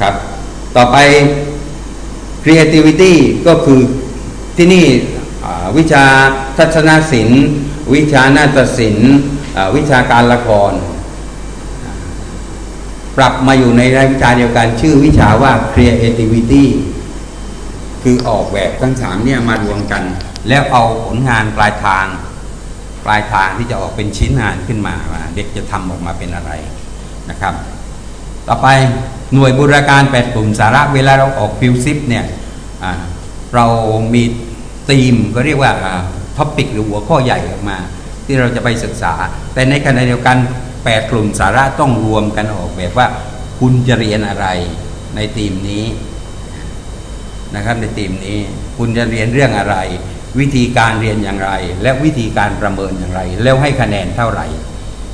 นะครับ ต่อไป creativity ก็คือที่นี่วิชาทัศนศิลป์ วิชานาฏศิลป์วิชาการละคร ปรับมาอยู่ในรายวิชาเดียวกันชื่อวิชาว่า creativity คือออกแบบทั้งสามเนี่ยมารวมกัน แล้วเอาผลงานปลายทาง ปลายทางที่จะออกเป็นชิ้นงานขึ้นมา เด็กจะทำออกมาเป็นอะไรนะครับ ต่อไป หน่วยบูรการ 8 กลุ่มสาระเวลาเราออกฟิวซิปเนี่ยเรามีธีมก็เรียกว่าท็อปิกหรือหัวข้อใหญ่ออกมา ที่เราจะไปศึกษา แต่ในขณะเดียวกัน 8 กลุ่มสาระต้องรวมกันออกแบบว่า คุณจะเรียนอะไรในธีมนี้นะครับในทีมนี้ คุณจะเรียนเรื่องอะไร วิธีการเรียนอย่างไร และวิธีการประเมินอย่างไร แล้วให้คะแนนเท่าไหร่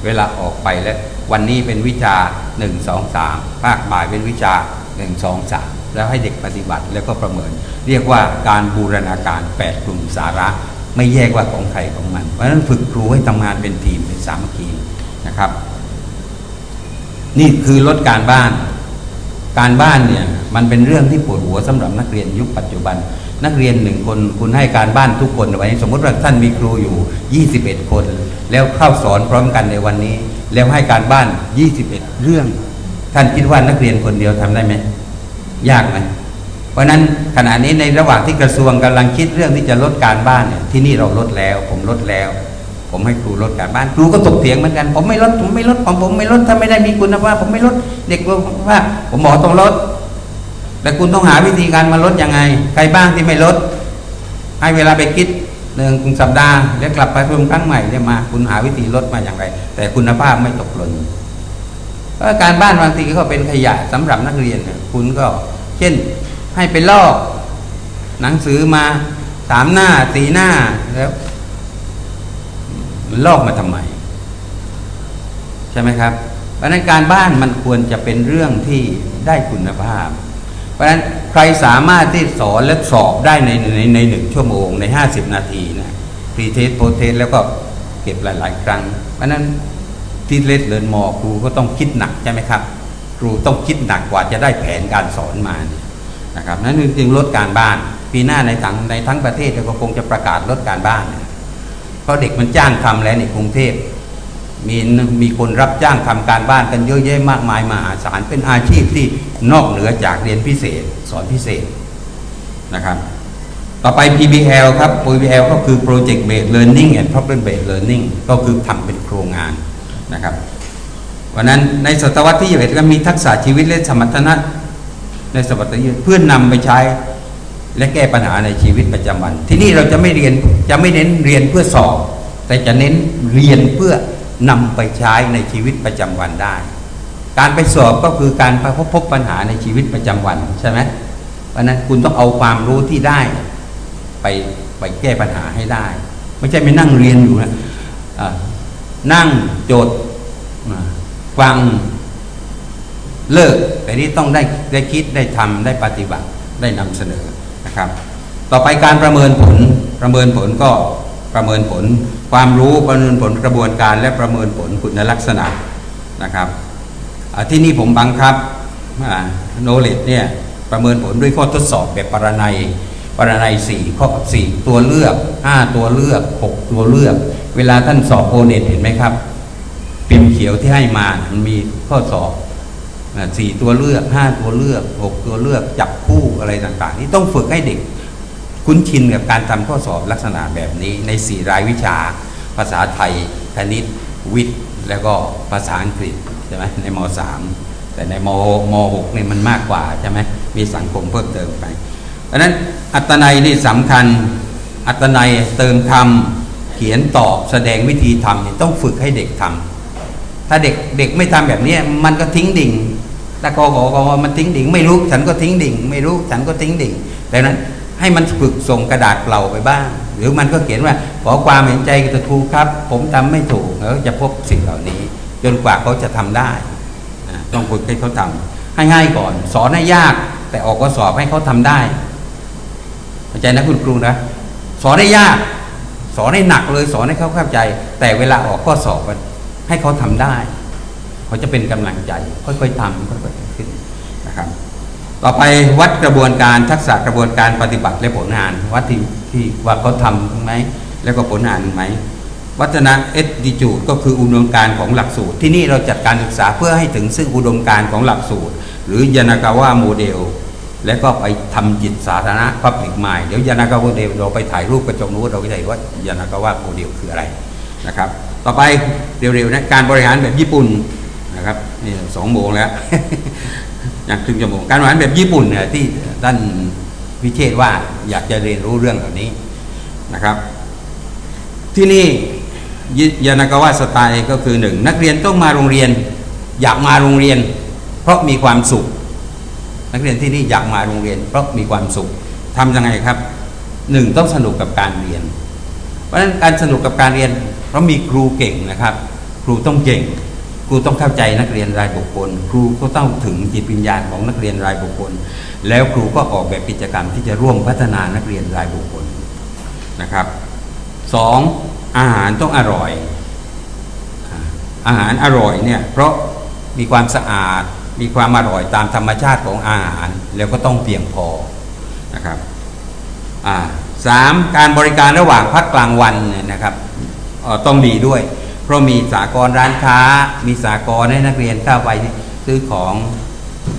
เวลาออกไปแล้ว วันนี้เป็นวิชา 1 2 3 ภาคบ่ายเป็นวิชา 1 2 3 แล้วให้เด็กปฏิบัติแล้วก็ประเมิน เรียกว่าการบูรณาการ 8 กลุ่มสาระ ไม่แยกว่าของใครของมัน เพราะฉะนั้นฝึกครูให้ทำงานเป็นทีมเป็นสามัคคีนะครับ นี่คือลดการบ้าน การบ้านเนี่ยมันเป็นเรื่องที่ปวดหัวสำหรับนักเรียนยุคปัจจุบัน นักเรียนหนึ่งคนคุณให้การบ้านทุกคนไว้ สมมติว่าท่านมีครูอยู่ 21 คน แล้วเข้าสอนพร้อมกันในวันนี้ แล้วให้การบ้าน 21 เรื่อง ท่านคิดว่านักเรียนคนเดียวทำได้ไหม ยากไหมเพราะฉะนั้นขณะนี้ในระหว่างที่กระทรวงกำลังคิดเรื่องที่จะลดการบ้านเนี่ยที่นี่เราลดแล้ว ผมลดแล้ว ผมให้ครูลดการบ้านครูก็ตกเถียงเหมือนกัน ผมไม่ลดผมไม่ลดผมผมไม่ลดถ้าไม่ได้มีคุณภาพผมไม่ลดเด็กบอกว่าผมบอกต้องลด แต่คุณต้องหาวิธีการมาลดยังไง ใครบ้างที่ไม่ลด ให้เวลาไปคิด หนึ่งสัปดาห์แล้วกลับไปประชุมครั้งใหม่เนี่ยมาคุณหาวิธีลดมาอย่างไร แต่คุณภาพไม่ตกหล่นเพราะการบ้านบางทีก็เป็นขยะสำหรับนักเรียนคุณก็ เช่นให้ไปลอกหนังสือมาสามหน้าสี่หน้าแล้วลอกมาทำไม ใช่ไหมครับเพราะนั้นการบ้านมันควรจะเป็นเรื่องที่ได้คุณภาพ เพราะฉะนั้นใครสามารถที่สอนและสอบได้ในในในหนึ่งชั่วโมงในห้าสิบนาทีนะพรีเทสโพเทสแล้วก็เก็บหลาย ๆ ครั้ง เพราะนั้นที่เลสเรียนมอครูก็ต้องคิดหนักใช่ไหมครับ ครูต้องคิดหนักกว่าจะได้แผนการสอนมานี่นะครับนั้นจึงลดการบ้าน ปีหน้าในทั้งในทั้งประเทศเราก็คงจะประกาศลดการบ้านนะเพราะเด็กมันจ้างทำแล้วในกรุงเทพ มีมีคนรับจ้างทำการบ้านกันเยอะแยะมากมายมหาศาลเป็นอาชีพที่นอกเหนือจากเรียนพิเศษ สอนพิเศษนะครับ ต่อไป PBL ครับ PBL ก็คือ Project Based Learning and Problem Based Learning ก็คือทำเป็นโครงงานนะครับวันนั้นในศตวรรษที่ 21 ก็มีทักษะชีวิตและสมรรถนะในศตวรรษที่เพื่อนนำไปใช้และแก้ปัญหาในชีวิตประจำวัน ที่นี่เราจะไม่เรียนจะไม่เน้นเรียนเพื่อสอบ แต่จะเน้นเรียนเพื่อ นำไปใช้ในชีวิตประจำวันได้ การไปสอบก็คือการไปพบพบปัญหาในชีวิตประจำวันใช่ไหมเพราะนั้นคุณต้องเอาความรู้ที่ได้ ไปไปแก้ปัญหาให้ได้ ไม่ใช่ไปนั่งเรียนอยู่นะอ่านั่งโจทย์ฟังเลิกแต่นี่ต้องได้ได้คิดได้ทำได้ปฏิบัติได้นำเสนอนะครับ ต่อไปการประเมินผลประเมินผลก็ ประเมินผล ความรู้ประเมินผลกระบวนการและประเมินผลคุณลักษณะนะครับที่นี่ผมบังคับโนเลดเนี่ยประเมินผลด้วยข้อทดสอบแบบปรนัยปรนัยสี่ข้อสี่ตัวเลือกห้าตัวเลือกหกตัวเลือก เวลาท่านสอบโอเน็ตเห็นไหมครับพิมพ์เขียวที่ให้มามันมีข้อสอบสี่ตัวเลือกห้าตัวเลือกหกตัวเลือกจับคู่อะไรต่างๆ นี่ต้องฝึกให้เด็ก คุ้นชินกับการทำข้อสอบลักษณะแบบนี้ในสี่รายวิชา ภาษาไทย คณิต วิทย์ แล้วก็ภาษาอังกฤษใช่ไหมในมสามแต่ในมมหกนี่มันมากกว่าใช่ไหมมีสังคมเพิ่มเติมไปเพราะนั้นอัตนัยนี่สำคัญอัตนัยเติมคำเขียนตอบแสดงวิธีทำนี่ต้องฝึกให้เด็กทำถ้าเด็กเด็กไม่ทำแบบนี้มันก็ทิ้งดิ่งตะกอกอกมันทิ้งดิ่ง ไม่รู้ฉันก็ทิ้งดิ่ง ไม่รู้ฉันก็ทิ้งดิ่งดังนั้น ให้มันฝึกส่งกระดาษเปล่าไปบ้าง หรือมันก็เขียนว่าขอความเห็นใจกับครูครับ ผมทำไม่ถูกแล้วจะพบสิ่งเหล่านี้ จนกว่าเขาจะทำได้นะต้องฝึกให้เขาทำให้ง่ายก่อน สอนให้ยาก แต่ออกก็สอบให้เขาทำได้เข้าใจนะคุณครูนะสอนให้ยาก สอนให้หนักเลยสอนให้เขาเข้าใจ แต่เวลาออกข้อสอบมันให้เขาทำได้ เขาจะเป็นกำลังใจ ค่อยๆทำค่อยๆ ต่อไปวัดกระบวนการทักษะกระบวนการปฏิบัติและผลงาน วัดที่ที่ว่าเขาทำไหมแล้วก็ผลงานไหมวัฒนะเอสดิจูดก็คืออุดมการของหลักสูตร ที่นี่เราจัดการศึกษาเพื่อให้ถึงซึ่งอุดมการของหลักสูตร หรือยานากาวะโมเดล แล้วก็ไปทำจิตสาธารณะพับลิกมายเดี๋ยวยานากาวะโมเดลเราไปถ่ายรูปกระจกนู้นเราก็จะเห็นว่ายานากาวะโมเดลคืออะไรนะครับ ต่อไปเร็วๆนะการบริหารแบบญี่ปุ่นนะครับนี่สองโมงแล้ว อย่างครึ่งชั่วโมงการบริหารแบบญี่ปุ่นเนี่ยที่ท่านวิเชษว่าอยากจะเรียนรู้เรื่องเหล่านี้นะครับ ที่นี่ยานากาวะสไตล์ก็คือหนึ่งนักเรียนต้องมาโรงเรียน อยากมาโรงเรียน เพราะมีความสุข นักเรียนที่นี่อยากมาโรงเรียน เพราะมีความสุขทำยังไงครับหนึ่งต้องสนุกกับการเรียน เพราะฉะนั้นการสนุกกับการเรียน เพราะมีครูเก่งนะครับ ครูต้องเก่ง ครูต้องเข้าใจนักเรียนรายบุคคล ครูก็ต้องถึงจิตวิญญาณของนักเรียนรายบุคคล แล้วครูก็ออกแบบกิจกรรมที่จะร่วมพัฒนานักเรียนรายบุคคลนะครับสองอาหารต้องอร่อย อาหารอร่อยเนี่ยเพราะมีความสะอาดมีความอร่อยตามธรรมชาติของอาหาร แล้วก็ต้องเพียงพอนะครับสามการบริการระหว่างพักกลางวันเนี่ยนะครับต้องดีด้วย เพราะมีสากลร้านค้า มีสากลให้นักเรียนเข้าไปซื้อของ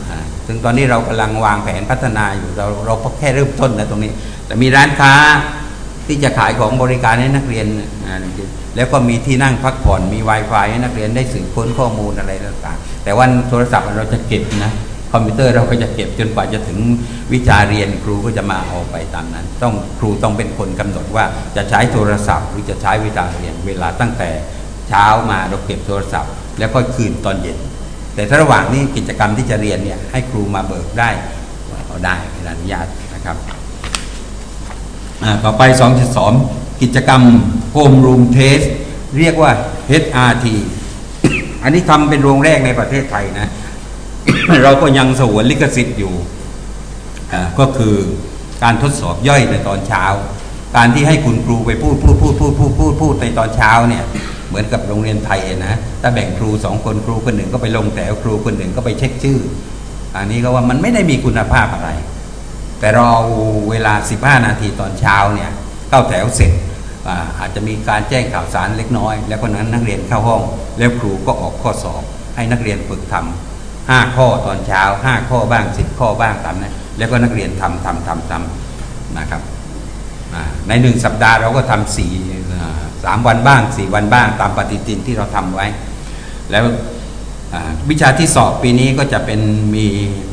อ่าซึ่งตอนนี้เรากำลังวางแผนพัฒนาอยู่เราเราแค่เริ่มต้นนะตรงนี้ แต่มีร้านค้าที่จะขายของบริการให้นักเรียน แล้วก็มีที่นั่งพักผ่อนมี Wi-Fi ให้นักเรียนได้สืบค้นข้อมูลอะไรต่างๆ แต่ว่าโทรศัพท์เราจะเก็บนะคอมพิวเตอร์เราก็จะเก็บจนกว่าจะถึงวิชาเรียนครูก็จะมาเอาไปตามนั้น ต้องครูต้องเป็นคนกำหนดว่าจะใช้โทรศัพท์หรือจะใช้วิชาเรียนเวลาตั้งแต่ เช้ามาเราเก็บโทรศัพท์ แล้วก็คืนตอนเย็น แต่ถ้าระหว่างนี้กิจกรรมที่จะเรียนเนี่ยให้ครูมาเบิกได้เอาได้อนุญาตนะครับอ่าต่อไป 2.2 กิจกรรม Home Room Test เรียกว่า HRT อันนี้ทำเป็นโรงแรกในประเทศไทยนะ เราก็ยังสวนลิขสิทธิ์อยู่อ่าก็คือการทดสอบย่อยในตอนเช้า การที่ให้คุณครูไปพูดพูดพูดพูดพูดพูดพูดในตอนเช้าเนี่ย เหมือนกับโรงเรียนไทยนะถ้าแบ่งครูสองคนครูคนหนึ่งก็ไปลงแถวครูคนหนึ่งก็ไปเช็คชื่อ อันนี้ก็ว่ามันไม่ได้มีคุณภาพอะไร แต่เราเอาเวลา 15 นาทีตอนเช้าเนี่ยเข้าแถวเสร็จอาจจะมีการแจ้งข่าวสารเล็กน้อย แล้วก็นั้นนักเรียนเข้าห้อง แล้วครูก็ออกข้อสอบ ให้นักเรียนฝึกทำห้าข้อตอนเช้าห้าข้อบ้างสิบข้อบ้างตามนั้นแล้วก็นักเรียนทำทำทำทำนะครับในหนึ่งสัปดาห์เราก็ทำสี่ สามวันบ้างสี่วันบ้าง ตามปฏิทินที่เราทำไว้ แล้ววิชาที่สอบปีนี้ก็จะเป็นมี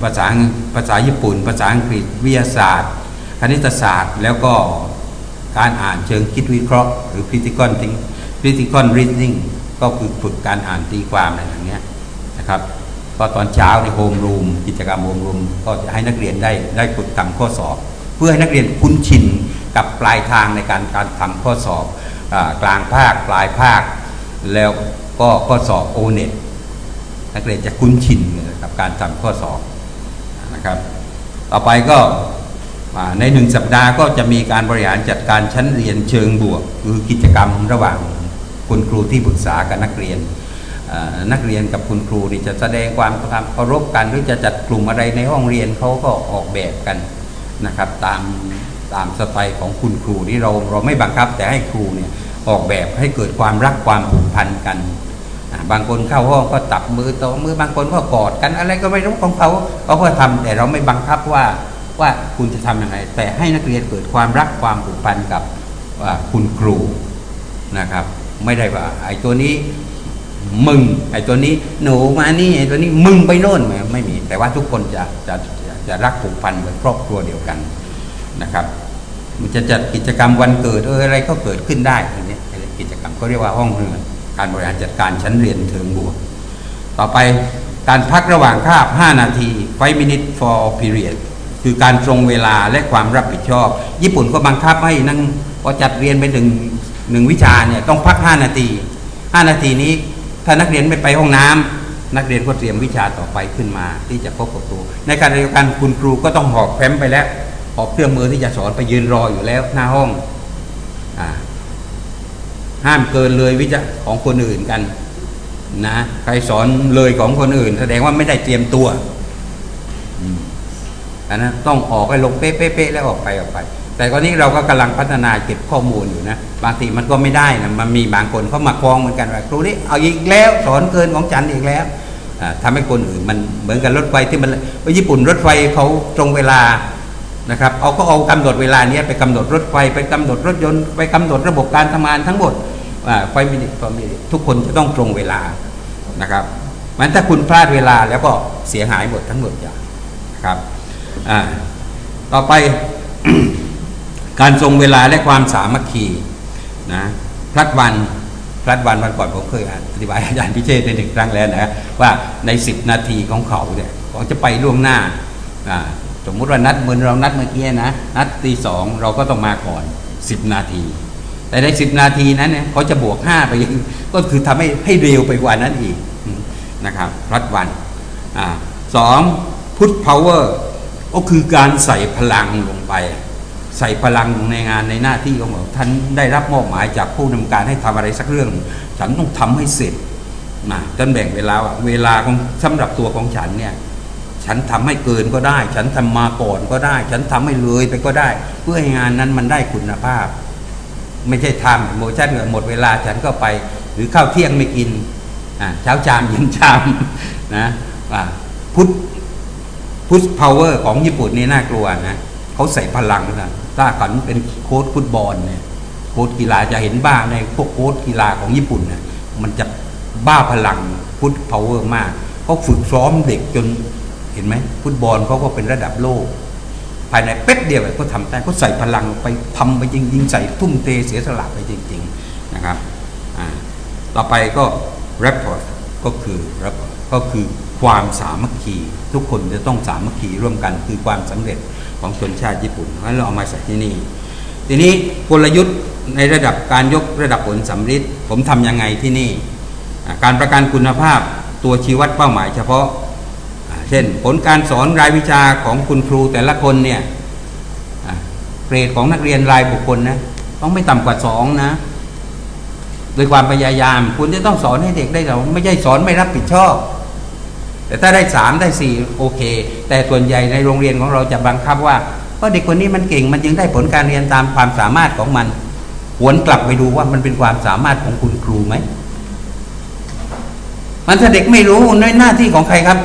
ภาษาภาษาญี่ปุ่น ภาษาอังกฤษวิทยาศาสตร์ คณิตศาสตร์ แล้วก็การอ่านเชิงคิดวิเคราะห์ หรือ critical think critical reasoning ก็คือฝึกการอ่านตีความอะไรอย่างเงี้ยนะครับก็ตอนเช้าในโฮมรูมกิจกรรมโฮมรูมก็จะให้นักเรียนได้ได้ฝึกทำข้อสอบ เพื่อให้นักเรียนคุ้นชินกับปลายทางในการการทำข้อสอบ กลางภาคปลายภาค แล้วก็ข้อสอบโอเน็ตนักเรียนจะคุ้นชินกับการทำข้อสอบนะครับ ต่อไปก็ในหนึ่งสัปดาห์ก็จะมีการบริหารจัดการชั้นเรียนเชิงบวก คือกิจกรรมระหว่างคุณครูที่ปรึกษากับนักเรียนนักเรียนกับคุณครูนี่จะแสดงความเคารพกันหรือจะจัดกลุ่มอะไรในห้องเรียนเขาก็ออกแบบกันนะครับ ตามตามสไตล์ของคุณครูที่เราเราไม่บังคับแต่ให้ครูเนี่ย ออกแบบให้เกิดความรักความผูกพันกัน บางคนเข้าห้องก็ตับมือต่อมือบางคนก็กอดกันอะไรก็ไม่รู้ของเขาเขาก็ทำแต่เราไม่บังคับว่าว่าคุณจะทำยังไง แต่ให้นักเรียนเกิดความรักความผูกพันกับอ่าคุณครูนะครับ ไม่ได้ว่าไอ้ตัวนี้มึงไอ้ตัวนี้หนูมานี่ไอ้ตัวนี้มึงไปโน่นไม่ไม่มี แต่ว่าทุกคนจะจะจะจะรักผูกพันเหมือนครอบครัวเดียวกันนะครับ มันจะจัดกิจกรรมวันเกิดเอออะไรก็เกิดขึ้นได้ตรงนี้กิจกรรมก็เรียกว่าห้องเรียนการบริหารจัดการชั้นเรียนเทิงบวก ต่อไปการพักระหว่างคาบ 5 นาที5 minute for period คือการตรงเวลาและความรับผิดชอบ ญี่ปุ่นก็บังคับให้นั่งพอจัดเรียนไปถึงหนึ่งวิชาเนี่ยต้องพัก 5 นาที 5 นาทีนี้ถ้านักเรียนไม่ไปห้องน้ำนักเรียนก็เตรียมวิชาต่อไปขึ้นมา ที่จะพบกับครูในการเดียวกันคุณครูก็ต้องหอบแฟ้มไปแล้ว หอบเครื่องมือที่จะสอนไปยืนรออยู่แล้วหน้าห้องอห้ามเกินเลยวิจารของคนอื่นกันนะใครสอนเลยของคนอื่น แสดงว่าไม่ได้เตรียมตัวอันนั้นต้องออกให้ลงเป๊ะๆๆแล้วออกไปออกไป แต่ตอนนี้เราก็กำลังพัฒนาเก็บข้อมูลอยู่นะบางทีมันก็ไม่ได้นะมันมีบางคนเขามาฟ้องเหมือนกันว่าครูนี่เอาอีกแล้วสอนเกินของฉันอีกแล้วอ่าทำให้คนอื่นมันเหมือนกับรถไฟที่มันว่าญี่ปุ่นรถไฟเขาตรงเวลา นะครับเอาก็เอากำหนดเวลาเนี้ยไปกำหนดรถไฟไปกำหนดรถยนต์ไปกำหนดระบบการทำงานทั้งหมดไฟมินิฟมินิทุกคนจะต้องตรงเวลานะครับมันถ้าคุณพลาดเวลาแล้วก็เสียหายหมดทั้งหมดอย่างนะครับต่อไปการทรงเวลาและความสามัคคีนะพลัดวันพลัดวันวันก่อนผมเคยอธิบายอาจารย์พิเชษในหนึ่งครั้งแล้วนะว่าใน 10 นาทีของเขาเนี่ยเขาจะไปล่วงหน้าอ่า สมมุติว่านัดเหมือนเรานัดเมื่อกี้นะนัดตีสองเราก็ต้องมาก่อน 10 นาที แต่ใน 10 นาทีนั้นเนี่ยเขาจะบวก 5 ไปกก็คือทำให้ให้เร็วไปกว่านั้นอีกนะครับพลัดวันอ่าสองพุทธพาวเวอร์ก็คือการใส่พลังลงไป ใส่พลังในงานในหน้าที่ของเราท่านได้รับมอบหมายจากผู้นำการให้ทำอะไรสักเรื่อง ฉันต้องทำให้เสร็จนะจนแบ่งเวลาว่าเวลาของสำหรับตัวของฉันเนี่ย ฉันทำให้เกินก็ได้ ฉันทำมาก่อนก็ได้ ฉันทำให้เลยไปก็ได้ เพื่อให้งานนั้นมันได้คุณภาพ ไม่ใช่ทำโมชั่นเหลือหมดเวลาฉันก็ไป หรือข้าวเที่ยงไม่กินอ่าเช้าชามเย็นชามนะพุทธพุทธพาวเวอร์ของญี่ปุ่นนี่น่ากลัวนะเขาใส่พลังนะถ้าขันเป็นโค้ชฟุตบอลเนี่ยโค้ชกีฬาจะเห็นบ้างในพวกโค้ชกีฬาของญี่ปุ่นเนี่ยมันจะบ้าพลังพุทธพาวเวอร์มากเขาฝึกซ้อมเด็กจน เห็นไหมฟุตบอลเขาก็เป็นระดับโลก ภายในเป๊บเดียวเขาทำได้เขาใส่พลังไปทำไปจริงๆใส่ทุ่มเทเสียสละไปจริง ๆนะครับต่อไปก็ rapport ก็คือ rapport ก็คือความสามัคคีทุกคนจะต้องสามัคคีร่วมกันคือความสำเร็จของชนชาติญี่ปุ่นเพราะฉะนั้นเราเอามาใส่ที่นี่ ทีนี้กลยุทธ์ในระดับการยกระดับผลสำฤทธิ์ผมทำยังไงที่นี่ การประกันคุณภาพตัวชี้วัดเป้าหมายเฉพาะ เช่นผลการสอนรายวิชาของคุณครูแต่ละคนเนี่ยเกรดของนักเรียนรายบุคคลนะต้องไม่ต่ำกว่าสองนะโดยความพยายาม คุณจะต้องสอนให้เด็กได้แต่ไม่ใช่สอนไม่รับผิดชอบ แต่ถ้าได้สามได้สี่โอเค แต่ส่วนใหญ่ในโรงเรียนของเราจะบังคับว่าเพราะเด็กคนนี้มันเก่งมันจึงได้ผลการเรียนตามความสามารถของมันหวนกลับไปดูว่ามันเป็นความสามารถของคุณครูไหมมันถ้าเด็กไม่รู้ในหน้าที่ของใครครับ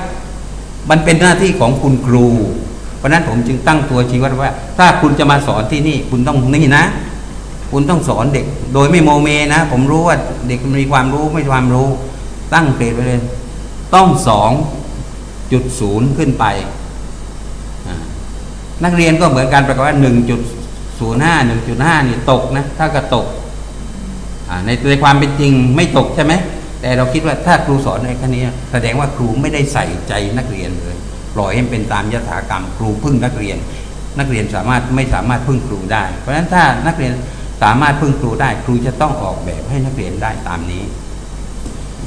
มันเป็นหน้าที่ของคุณครู เพราะนั้นผมจึงตั้งตัวชี้วัดว่า ถ้าคุณจะมาสอนที่นี่ คุณต้องนี่นะ คุณต้องสอนเด็ก โดยไม่โมเมนะ ผมรู้ว่าเด็กมีความรู้ไม่ความรู้ ตั้งเกรดไว้เลย ต้องสองจุดศูนย์ขึ้นไป นักเรียนก็เหมือนกันประกาศว่าหนึ่งจุดศูนย์ห้าหนึ่งจุดห้านี่ตกนะ ถ้าก็ตกในในความเป็นจริงไม่ตกใช่ไหม แต่เราคิดว่าถ้าครูสอนในค่นี้แสดงว่าครูไม่ได้ใส่ใจนักเรียนเลยปล่อยให้เป็นตามยถากรรม ครูพึ่งนักเรียน นักเรียนสามารถไม่สามารถพึ่งครูได้ เพราะฉะนั้นถ้านักเรียนสามารถพึ่งครูได้ ครูจะต้องออกแบบให้นักเรียนได้ตามนี้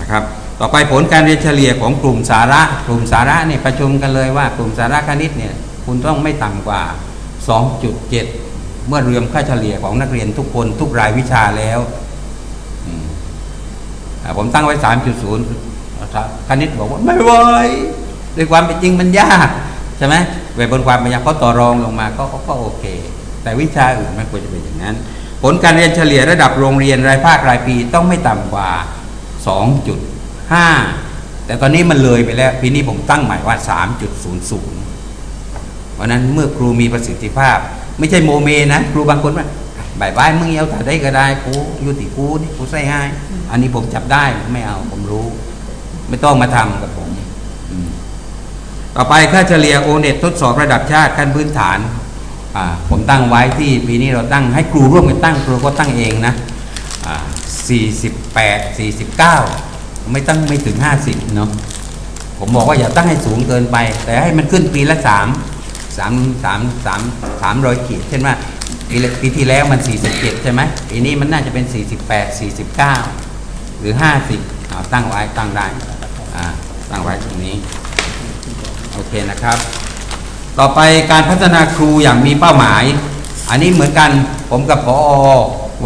นะครับ ต่อไปผลการเรียนเฉลี่ยของกลุ่มสาระ กลุ่มสาระเนี่ยประชุมกันเลยว่ากลุ่มสาระคณิตเนี่ยคุณต้องไม่ต่ำกว่า 2.7 เมื่อรวมค่าเฉลี่ยของนักเรียนทุกคนทุกรายวิชาแล้ว ผมตั้งไว้ 3.0 คณิตบอกว่าไม่ไหวด้วยความเป็นจริงมันยากใช่ไหมเวบนความเป็นยากเขาต่อรองลงมาก็ก็ก็โอเค แต่วิชาอื่นไม่ควรจะเป็นอย่างนั้น ผลการเรียนเฉลี่ยระดับโรงเรียนรายภาครายปีต้องไม่ต่ำกว่า 2.5 แต่ตอนนี้มันเลยไปแล้ว ปีนี้ผมตั้งใหม่ว่า 3.00 เพราะฉะนั้นเมื่อครูมีประสิทธิภาพ ไม่ใช่โมเมนะ ครูบางคนว่า บายบายมึงเอาแต่ได้ก็ได้ครูอยุติครูนี่ครูใส่ให้อันนี้ผมจับได้ไม่เอาผมรู้ ไม่ต้องมาทำกับผม ต่อไปค่าเฉลี่ยโอเน็ตทดสอบระดับชาติขั้นพื้นฐานผมตั้งไว้ที่ปีนี้เราตั้งให้ครูร่วมกันตั้งครูก็ตั้งเองนะอ่า48 49 ไม่ตั้งไม่ถึง 50 เนาะผมบอกว่าอย่าตั้งให้สูงเกินไป แต่ให้มันขึ้นปีละ 3 3 3 3 300ขีดเช่นว่า ปีปีที่แล้วมัน 47 ใช่ไหมปีนี้มันน่าจะเป็น 48 49 หรือ 50เอาตั้งไว้ตั้งได้ตั้งไว้ตรงนี้ โอเคนะครับ ต่อไปการพัฒนาครูอย่างมีเป้าหมาย อันนี้เหมือนกันผมกับพอ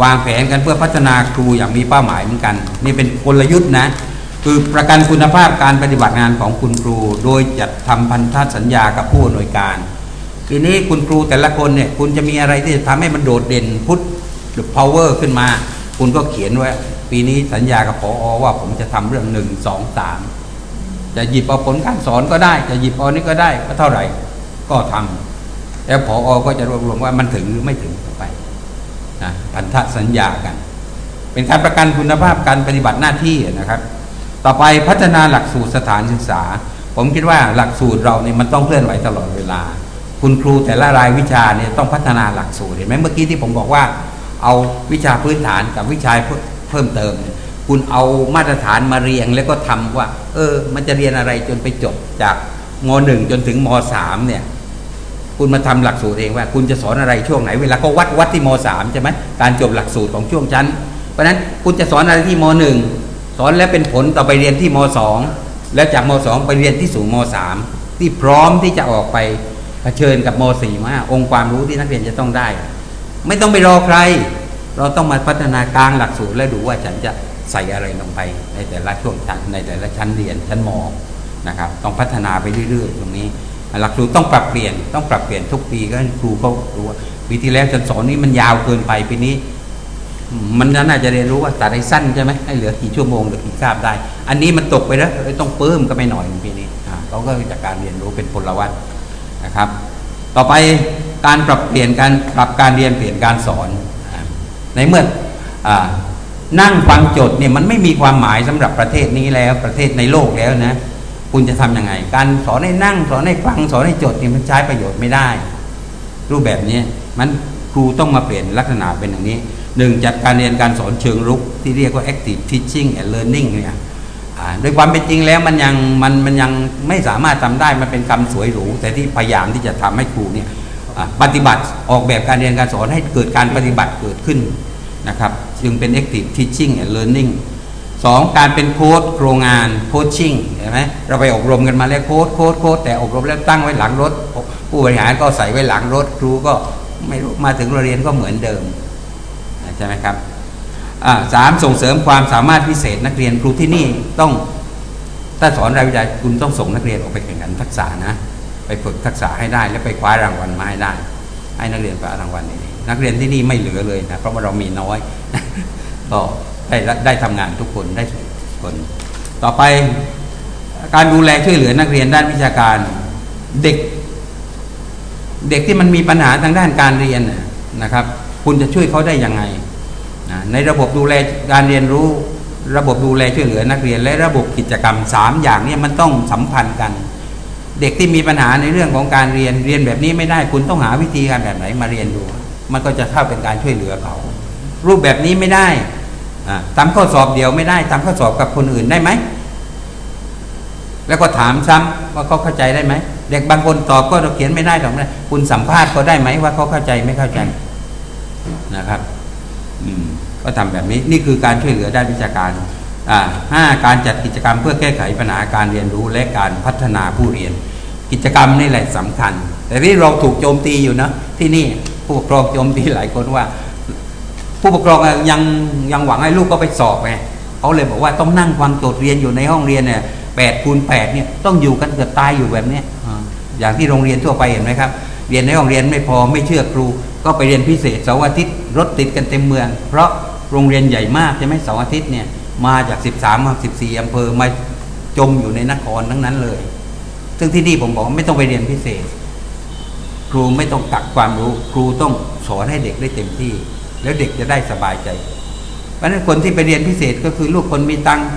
วางแผนกันเพื่อพัฒนาครูอย่างมีเป้าหมายเหมือนกัน นี่เป็นกลยุทธ์นะคือประกันคุณภาพการปฏิบัติงานของคุณครู โดยจัดทำพันธสัญญากับผู้อำนวยการ ทีนี้คุณครูแต่ละคนเนี่ยคุณจะมีอะไรที่จะทำให้มันโดดเด่นพุทธหรือ power ขึ้นมา คุณก็เขียนไว้ ปีนี้สัญญากับพออว่าผมจะทำเรื่องหนึ่งสองสามจะหยิบเอาผลการสอนก็ได้ จะหยิบเอานี้ก็ได้ก็เท่าไหร่ก็ทำแล้วพออก็จะรวบรวมว่ามันถึงหรือไม่ถึงต่อไปนะพันธสัญญากัน เป็นการประกันคุณภาพการปฏิบัติหน้าที่นะครับ ต่อไปพัฒนาหลักสูตรสถานศึกษา ผมคิดว่าหลักสูตรเราเนี่ยมันต้องเคลื่อนไหวตลอดเวลา คุณครูแต่ละรายวิชาเนี่ยต้องพัฒนาหลักสูตรเห็นไหมเมื่อกี้ที่ผมบอกว่า เอาวิชาพื้นฐานกับวิชาเพิ่มเติมเนี่ยคุณเอามาตรฐานมาเรียงแล้วก็ทำว่า เออ มันจะเรียนอะไรจนไปจบจากมหนึ่งจนถึงมสามเนี่ย คุณมาทำหลักสูตรเองว่า คุณจะสอนอะไรช่วงไหนเวลาเขาวัดวัดที่มสามใช่ไหมการจบหลักสูตรของช่วงชั้น เพราะฉะนั้นคุณจะสอนอะไรที่มหนึ่งสอนแล้วเป็นผลต่อไปเรียนที่มสองแล้วจากมสองไปเรียนที่สู่มสามที่พร้อมที่จะออกไป เผชิญกับมสี่มาองค์ความรู้ที่นักเรียนจะต้องได้ ไม่ต้องไปรอใคร เราต้องมาพัฒนากลางหลักสูตรและดูว่าฉันจะใส่อะไรลงไปในแต่ละช่วงชั้นในแต่ละชั้นเรียนชั้นมนะครับต้องพัฒนาไปเรื่อยๆ ตรงนี้ หลักสูตรต้องปรับเปลี่ยนต้องปรับเปลี่ยนทุกปีก็ครูเขารู้ว่าปีที่แล้วฉันสอนนี้มันยาวเกินไปปีนี้ มันน่าจะเรียนรู้ว่าตัดให้สั้นใช่ไหมให้เหลือกี่ชั่วโมงหรือกี่คาบได้ อันนี้มันตกไปแล้วต้องเพิ่มก็ไปหน่อยปีนี้อ่าเขาก็จากการเรียนรู้เป็นพลวัต นะครับ ต่อไปการปรับเปลี่ยนการปรับการเรียนเปลี่ยนการสอน ในเมื่ออนั่งฟังโจทย์เนี่ยมันไม่มีความหมายสำหรับประเทศนี้แล้วประเทศในโลกแล้วนะคุณจะทำยังไง การสอนให้นั่งสอนให้ฟังสอนให้จดเนี่ยมันใช้ประโยชน์ไม่ได้ รูปแบบนี้มันครูต้องมาเปลี่ยนลักษณะเป็นอย่างนี้หนึ่งจัดการเรียนการสอนเชิงรุกที่เรียกว่า active teaching and learning เนี่ย โดยความเป็นจริงแล้วมันยังมันมันยังไม่สามารถทำได้มันเป็นคำสวยหรูแต่ที่พยายามที่จะทำให้ครูเนี่ยปฏิบัติออกแบบการเรียนการสอนให้เกิดการปฏิบัติเกิดขึ้นนะครับจึงเป็น active teaching and learning สองการเป็นโค้ดโครงงานโคชชิ่งเห็นไหมเราไปอบรมกันมาแล้วโค้ดโค้ดโค้ดแต่อบรมแล้วตั้งไว้หลังรถ ผู้บริหารก็ใส่ไว้หลังรถ ครูก็ไม่รู้มาถึงโรงเรียนก็เหมือนเดิมใช่ไหมครับ สามส่งเสริมความสามารถพิเศษนักเรียนครูที่นี่ต้องถ้าสอนรายวิชาคุณต้องส่งนักเรียนออกไปแข่งขันทักษะนะ ไปฝึกทักษะให้ได้ แล้วไปคว้ารางวัลมาให้ได้ ให้นักเรียนคว้ารางวัลนี้นักเรียนที่นี่ไม่เหลือเลยนะเพราะว่าเรามีน้อยก็ได้ได้ทำงานทุกคนได้ทุกคน ต่อไปการดูแลช่วยเหลือนักเรียนด้านวิชาการเด็ก เด็กที่มันมีปัญหาทางด้านการเรียนนะนะครับ คุณจะช่วยเขาได้ยังไง นะในระบบดูแลการเรียนรู้ ระบบดูแลช่วยเหลือนักเรียน และระบบกิจกรรมสามอย่างนี้มันต้องสัมพันธ์กัน เด็กที่มีปัญหาในเรื่องของการเรียนเรียนแบบนี้ไม่ได้คุณต้องหาวิธีการแบบไหนมาเรียนดู มันก็จะเข้าเป็นการช่วยเหลือเขา รูปแบบนี้ไม่ได้ทำข้อสอบเดียวไม่ได้ทำข้อสอบกับคนอื่นได้ไหมแล้วก็ถามซ้ำว่าเขาเข้าใจได้ไหมเด็กบางคนตอบก็เขียนไม่ได้หรอกนะคุณสัมภาษณ์เขาได้ไหมว่าเขาเข้าใจไม่เข้าใจนะครับ ก็ทำแบบนี้นี่คือการช่วยเหลือด้านวิชาการอ่าห้าการจัดกิจกรรมเพื่อแก้ไขปัญหาการเรียนรู้และการพัฒนาผู้เรียน กิจกรรมนี่แหละสำคัญ แต่ที่เราถูกโจมตีอยู่นะที่นี่ผู้ปกครองโจมตีหลายคนว่า ผู้ปกครองยังยังหวังให้ลูกก็ไปสอบไงเขาเลยบอกว่าต้องนั่งฟังโจทย์เรียนอยู่ในห้องเรียนเนี่ยแปดคูณแปดเนี่ยต้องอยู่กันเกือบตายอยู่แบบนี้อย่างที่โรงเรียนทั่วไปเห็นไหมครับ เรียนในห้องเรียนไม่พอไม่เชื่อครู ก็ไปเรียนพิเศษเสาร์อาทิตย์รถติดกันเต็มเมือง เพราะโรงเรียนใหญ่มากใช่ไหมเสาร์อาทิตย์เนี่ยมาจาก 13มา14อำเภอมาจมอยู่ในนครทั้งนั้นเลย ซึ่งที่นี่ผมบอกไม่ต้องไปเรียนพิเศษ ครูไม่ต้องกักความรู้ ครูต้องสอนให้เด็กได้เต็มที่ แล้วเด็กจะได้สบายใจ เพราะฉะนั้นคนที่ไปเรียนพิเศษก็คือลูกคนมีตังค์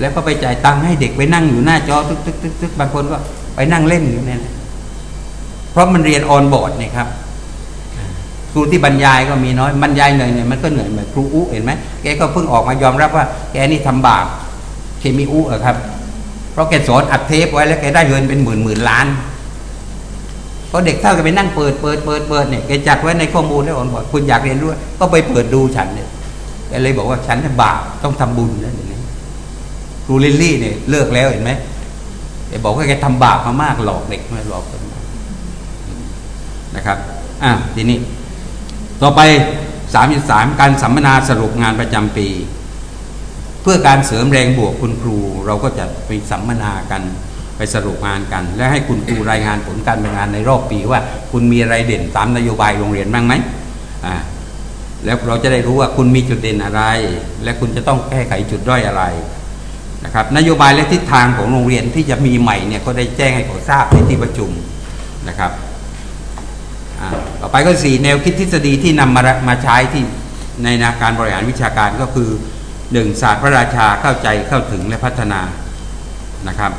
แล้วก็ไปจ่ายตังค์ให้เด็กไปนั่งอยู่หน้าจอตึกตึกตึกตึกบางคนก็ไปนั่งเล่นอยู่เนี่ย เพราะมันเรียนออนบอร์ดนี่ครับครูที่บรรยายก็มีน้อยบรรยายเหนื่อยเนี่ยมันก็เหนื่อยเหมือนครูอุเห็นไหมแกก็เพิ่งออกมายอมรับว่าแกนี่ทำบาปเคมีอุอะครับ เพราะแกสอนอัดเทปไว้แล้วแกได้เงินเป็นหมื่นหมื่นล้านเพราะเด็กเท่ากันไปนั่งเปิดเปิดเปิดเปิดเนี่ยแกจัดไว้ในข้อมูลแล้วออนบอกคุณอยากเรียนรู้ก็ไปเปิดดูฉันเนี่ยแกเลยบอกว่าฉันเนี่ยบาปต้องทำบุญนะเดี๋ยครูลิลลี่เนี่ยเลิกแล้วเห็นไหมแกบอกว่าแกทำบาปมามากหลอกเด็กมาหลอก นะครับอะทีนี้ ต่อไปสามสามการสัมมนาสรุปงานประจำปี เพื่อการเสริมแรงบวกคุณครู เราก็จะไปสัมมนากันไปสรุปงานกัน และให้คุณครูรายงานผลการเป็นงานในรอบปีว่า คุณมีอะไรเด่นตามนโยบายโรงเรียนบ้างไหมอ่าแล้วเราจะได้รู้ว่าคุณมีจุดเด่นอะไร และคุณจะต้องแก้ไขจุดด้อยอะไรนะครับนโยบายและทิศทางของโรงเรียนที่จะมีใหม่เนี่ยก็ได้แจ้งให้เขาทราบในที่ประชุมนะครับ ไปก็สี่แนวคิดทฤษฎีที่นำมามาใช้ที่ในนาการบริหารวิชาการก็คือหนึ่งศาสตร์พระราชาเข้าใจเข้าถึงและพัฒนานะครับ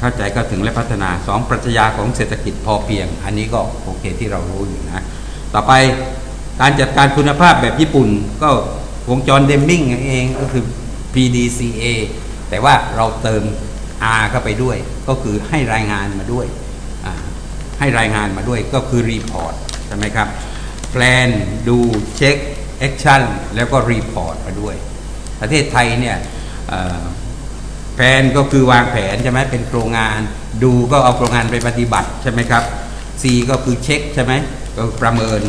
เข้าใจเข้าถึงและพัฒนาสองปรัชญาของเศรษฐกิจพอเพียง อันนี้ก็โอเคที่เรารู้อยู่นะต่อไปการจัดการคุณภาพแบบญี่ปุ่นก็วงจรเดมมิงเองก็คือ PDCA แต่ว่าเราเติม R เข้าไปด้วย ก็คือให้รายงานมาด้วย ให้รายงานมาด้วยก็คือรีพอร์ตใช่ไหมครับแพลนดูเช็คแอคชั่นแล้วก็รีพอร์ตมาด้วย ประเทศไทยเนี่ยแพลนก็คือวางแผนใช่ไหมเป็นโครงงานดูก็เอาโครงงานไปปฏิบัติใช่ไหมครับ C ก็คือเช็คใช่ไหมก็ประเมิน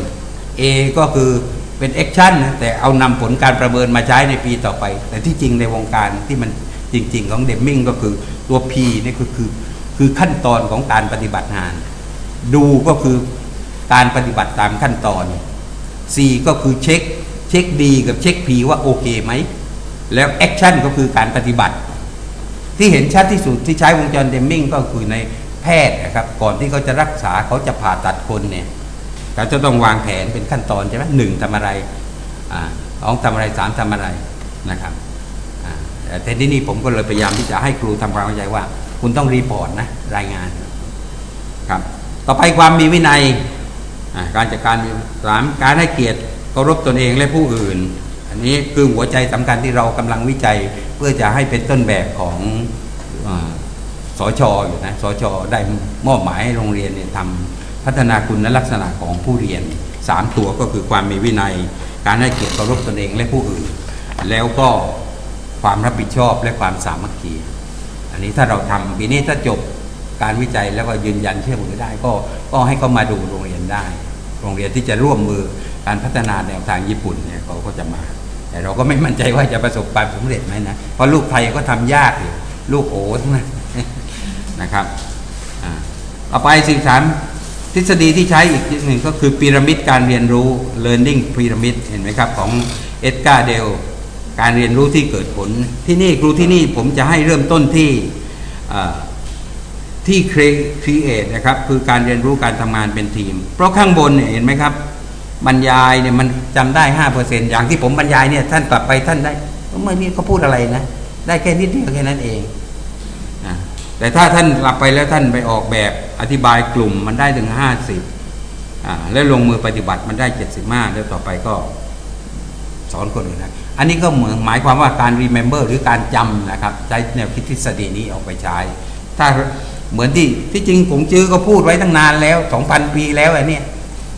A ก็คือเป็นแอคชั่นนะแต่เอานำผลการประเมินมาใช้ในปีต่อไป แต่ที่จริงในวงการที่มันจริง ๆ ของเดมมิงก็คือตัว P นี่ก็คือคือขั้นตอนของการปฏิบัติงาน ดูก็คือการปฏิบัติตามขั้นตอน C ก็คือเช็คเช็คดีกับเช็ค P ว่าโอเคไหม แล้วแอคชั่นก็คือการปฏิบัติ ที่เห็นชัดที่สุดที่ใช้วงจรเดมมิงก็คือในแพทย์นะครับ ก่อนที่เขาจะรักษาเขาจะผ่าตัดคนเนี่ยเขาจะต้องวางแผนเป็นขั้นตอนใช่ไหมหนึ่งทำอะไรอ่าสองทำอะไรสามทำอะไรนะครับ แต่ที่นี่ผมก็เลยพยายามที่จะให้ครูทำความเข้าใจว่า คุณต้องรีพอร์ตนะรายงานครับ ต่อไปความมีวินัยการจัดการสามการให้เกียรติเคารพตนเองและผู้อื่น อันนี้คือหัวใจสำคัญที่เรากำลังวิจัยเพื่อจะให้เป็นต้นแบบของอาสชอยู่นะสชได้มอบหมายให้โรงเรียนเนี่ยทำพัฒนาคุณลักษณะของผู้เรียนสามตัวก็คือความมีวินัย การให้เกียรติเคารพตนเองและผู้อื่น แล้วก็ ความรับผิดชอบและความสามัคคี อันนี้ถ้าเราทำปีนี้ถ้าจบการวิจัยแล้วก็ยืนยันเชื่อมือได้ ก็ก็ให้เขามาดูโรงเรียนได้ โรงเรียนที่จะร่วมมือการพัฒนาแนวทางญี่ปุ่นเนี่ยเขาก็จะมา แต่เราก็ไม่มั่นใจว่าจะประสบความสำเร็จไหมนะเพราะลูกไทยก็ทำยากอยู่ลูกโอ้ทั้งนั้นนะครับอ่าต่อไปสิ่งสามทฤษฎีที่ใช้อีกหนึ่งก็คือพีระมิดการเรียนรู้ learning pyramid เห็นไหมครับ ของเอ็ดการ์เดล การเรียนรู้ที่เกิดผลที่นี่ครูที่นี่ผมจะให้เริ่มต้นที่ที่ create นะครับคือการเรียนรู้การทำงานเป็นทีม เพราะข้างบนเนี่ยเห็นไหมครับ บรรยายเนี่ยมันจำได้ห้าเปอร์เซ็นอย่างที่ผมบรรยายเนี่ยท่านกลับไปท่านได้ไม่มีเขาพูดอะไรนะ ได้แค่นิดเดียวแค่นั้นเองแต่ถ้าท่านกลับไปแล้วท่านไปออกแบบอธิบายกลุ่มมันได้ถึงห้าสิบอ่าแล้วลงมือปฏิบัติมันได้เจ็ดสิบห้าแล้วต่อไปก็สอนคนอื่นนะ อันนี้ก็เหมือนหมายความว่าการ remember หรือการจำนะครับใช้แนวคิดทฤษฎีนี้ออกไปใช้ ถ้าเหมือนที่ที่จริงผมจื้อก็พูดไว้ตั้งนานแล้วสองพันปีแล้วไอ้นี่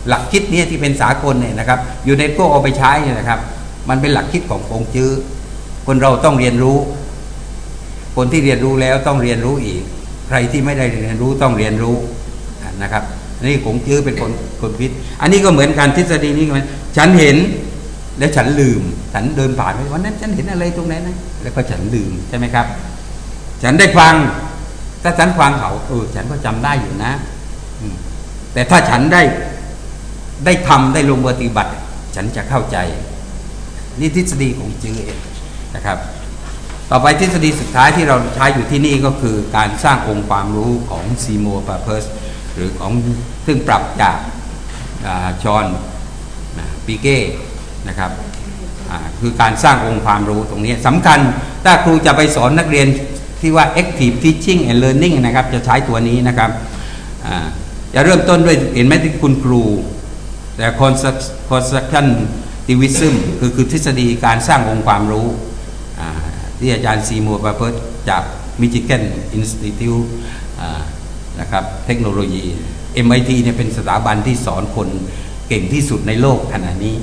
หลักคิดเนี้ที่เป็นสากลเนี่ยนะครับอยู่ในพวกเอาไปใช้นะครับ มันเป็นหลักคิดของกงจื้อคนเราต้องเรียนรู้ คนที่เรียนรู้แล้วต้องเรียนรู้อีก ใครที่ไม่ได้เรียนรู้ต้องเรียนรู้นะครับนี่กงจื้อเป็นคนคนคิดอันนี้ก็เหมือนกันทฤษฎีนี้เหมือนฉันเห็น แล้วฉันลืม ฉันเดินผ่านไปวันนั้นฉันเห็นอะไรตรงไหนนะแล้วก็ฉันลืมใช่ไหมครับ ฉันได้ฟัง ถ้าฉันฟังเขาเออฉันก็จำได้อยู่นะแต่ถ้าฉันได้ได้ทำได้ลงปฏิบัติ ฉันจะเข้าใจ นี่ทฤษฎีของจือเองนะครับ ต่อไปทฤษฎีสุดท้ายที่เราใช้อยู่ที่นี่ก็คือการสร้างองค์ความรู้ของซีโมปาเพ r ร์สหรือของซึ่งปรับจากชอนปีเก้ นะครับคือการสร้างองค์ความรู้ตรงนี้สำคัญถ้าครูจะไปสอนนักเรียนที่ว่า active teaching and learning นะครับจะใช้ตัวนี้นะครับจะเริ่มต้นด้วยเห็นไหมที่คุณครู แต่ construction divism คือคือทฤษฎีการสร้างองค์ความรู้ที่อาจารย์ซีมัวปาเพิร์ตจาก Michigan Institute อ่านะครับเทคโนโลยี MIT เนี่ยเป็นสถาบันที่สอนคนเก่งที่สุดในโลกขณะนี้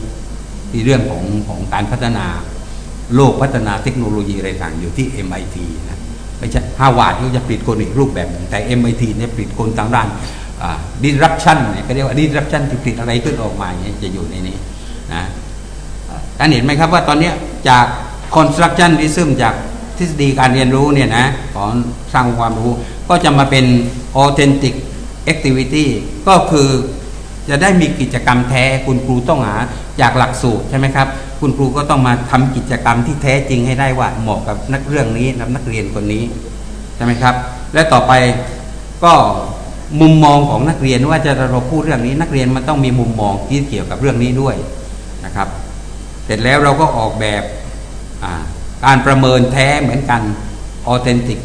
ที่เรื่องของของการพัฒนาโลกพัฒนาเทคโนโลยีอะไรต่างอยู่ที่ MIT นะไม่ใช่ฮาวาดก็จะผลิตคนอีกรูปแบบหนึ่งแต่ MIT เนี่ยผลิตคนทางด้าน disruption เนี่ยก็เรียกว่า disruption ที่ผลิตอะไรขึ้นออกมาเนี่ยจะอยู่ในนี้นะท่านเห็นไหมครับว่าตอนนี้จาก constructionism จากทฤษฎีการเรียนรู้เนี่ยนะของสร้างองค์ความรู้ก็จะมาเป็น authentic activity ก็คือ จะได้มีกิจกรรมแท้คุณครูต้องหาจากหลักสูตรใช่ไหมครับ คุณครูก็ต้องมาทำกิจกรรมที่แท้จริงให้ได้ว่าเหมาะกับนักเรื่องนี้กับนักเรียนคนนี้ใช่ไหมครับ และต่อไปก็มุมมองของนักเรียนว่าจะเราพูดเรื่องนี้ นักเรียนมันต้องมีมุมมองที่เกี่ยวกับเรื่องนี้ด้วยนะครับ เสร็จแล้วเราก็ออกแบบการประเมินแท้เหมือนกัน authentic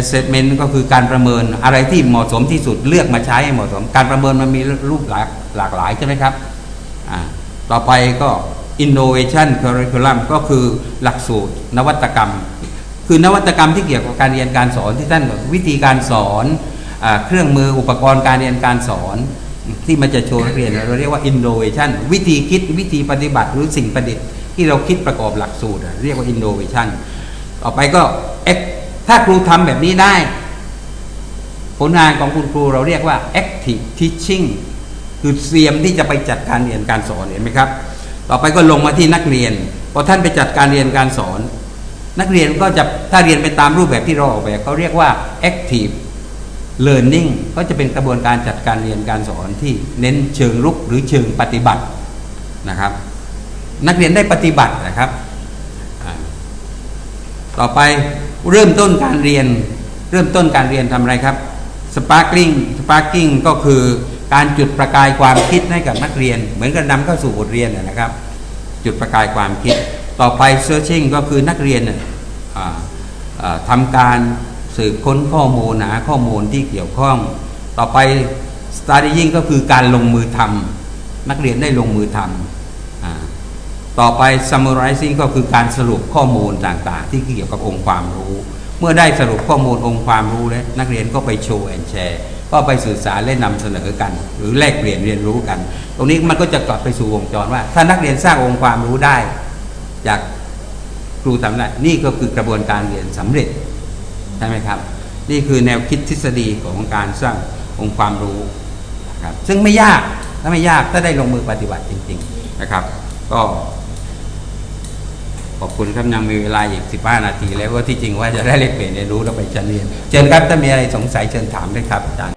assessment ก็คือการประเมินอะไรที่เหมาะสมที่สุดเลือกมาใช้ให้เหมาะสม การประเมินมันมีรูปหลากหลากหลายใช่ไหมครับต่อไปก็ innovation curriculum ก็คือหลักสูตรนวัตกรรม คือนวัตกรรมที่เกี่ยวกับการเรียนการสอนที่ท่านวิธีการสอนอเครื่องมืออุปกรณ์การเรียนการสอนที่มันจะโชว์นักเรียนเราเรียกว่า innovation วิธีคิดวิธีปฏิบัติหรือสิ่งประดิษฐ์ที่เราคิดประกอบหลักสูตร เรียกว่า innovation ต่อไปก็ act ถ้าครูทำแบบนี้ได้ ผลงานของคุณครูเราเรียกว่า active teaching คือเตรียมที่จะไปจัดการเรียนการสอนเห็นไหมครับ ต่อไปก็ลงมาที่นักเรียนพอท่านไปจัดการเรียนการสอน นักเรียนก็จะถ้าเรียนไปตามรูปแบบที่เราออกแบบเขาเรียกว่า active learning ก็จะเป็นกระบวนการจัดการเรียนการสอนที่เน้นเชิงรุกหรือเชิงปฏิบัตินะครับ นักเรียนได้ปฏิบัตินะครับ ต่อไป เริ่มต้นการเรียน เริ่มต้นการเรียนทำอะไรครับ sparkling sparking ก็คือการจุดประกายความคิดให้กับนักเรียน เหมือนกับนำเข้าสู่บทเรียนนะครับ จุดประกายความคิด ต่อไป searching ก็คือนักเรียนน่ะอ่าอ่าทำการสืบค้นข้อมูลหาข้อมูลที่เกี่ยวข้อง ต่อไป studying ก็คือการลงมือทำนักเรียนได้ลงมือทำอ่า ต่อไป summarizing ก็คือการสรุปข้อมูลต่างๆ ที่เกี่ยวกับองค์ความรู้ เมื่อได้สรุปข้อมูลองค์ความรู้แล้วนักเรียนก็ไปโชว์แอนแชร์ก็ไปสื่อสารและนำเสนอกัน หรือแลกเปลี่ยนเรียนรู้กัน ตรงนี้มันก็จะกลับไปสู่วงจรว่า ถ้านักเรียนสร้างองค์ความรู้ได้ จากครูทำได้นี่ก็คือกระบวนการเรียนสำเร็จใช่ไหมครับ นี่คือแนวคิดทฤษฎีของการสร้างองค์ความรู้นะครับซึ่งไม่ยากถ้าไม่ยากถ้าได้ลงมือปฏิบัติจริง ๆนะครับ ก็ ขอบคุณครับยังมีเวลาอีก 15 นาที แล้วว่าที่จริงว่าจะได้เลกเปลี่ยนเรียนรู้แล้วไปจะเรียนเชิญครับถ้ามีอะไรสงสัยเชิญถามได้ครับอาจารย์